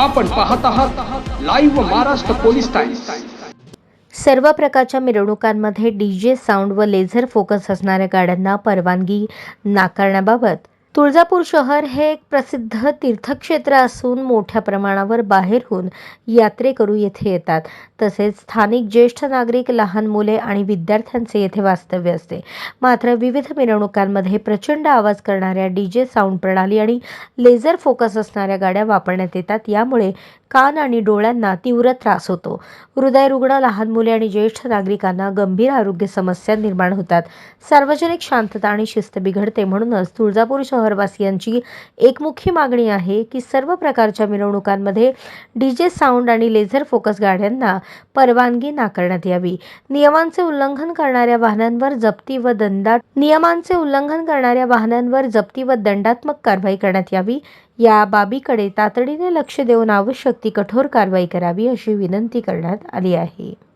आपण पाहत आहात लाईव्ह महाराष्ट्र पोलीस टाइम्स सर्व प्रकारच्या मिरवणुकांमध्ये डी जे साऊंड व लेझर फोकस असणाऱ्या गाड्यांना परवानगी नाकारण्याबाबत तुळजापूर शहर हे एक प्रसिद्ध तीर्थक्षेत्र असून मोठ्या प्रमाणावर बाहेरहून यात्रेकरू येथे येतात. तसेच स्थानिक ज्येष्ठ नागरिक लहान मुले आणि विद्यार्थ्यांचे येथे वास्तव्य असते. मात्र विविध मिरवणुकांमध्ये प्रचंड आवाज करणाऱ्या डी जे साऊंड प्रणाली आणि लेझर फोकस असणाऱ्या गाड्या वापरण्यात येतात. यामुळे कान आणि डोळ्यांना तीव्र त्रास होतो. हृदयरुग्ण लहान मुले आणि ज्येष्ठ नागरिकांना गंभीर आरोग्य समस्या निर्माण होतात. सार्वजनिक शांतता आणि शिस्त बिघडते म्हणूनच तुळजापूर शहरवासियांची एक मुख्य मागणी आहे की सर्व प्रकारच्या मिरवणुकांमध्ये डीजे साऊंड आणि लेझर फोकस गाड्यांना परवानगी नाकारण्यात यावी. नियमांचे उल्लंघन करणाऱ्या वाहनांवर जप्ती व दंडा नियमांचे उल्लंघन करणाऱ्या वाहनांवर जप्ती व दंडात्मक कारवाई करण्यात यावी. या बाबीकडे तातडीने लक्ष देऊन आवश्यक कठोर कारवाई करावी अशी विनंती करण्यात आली आहे.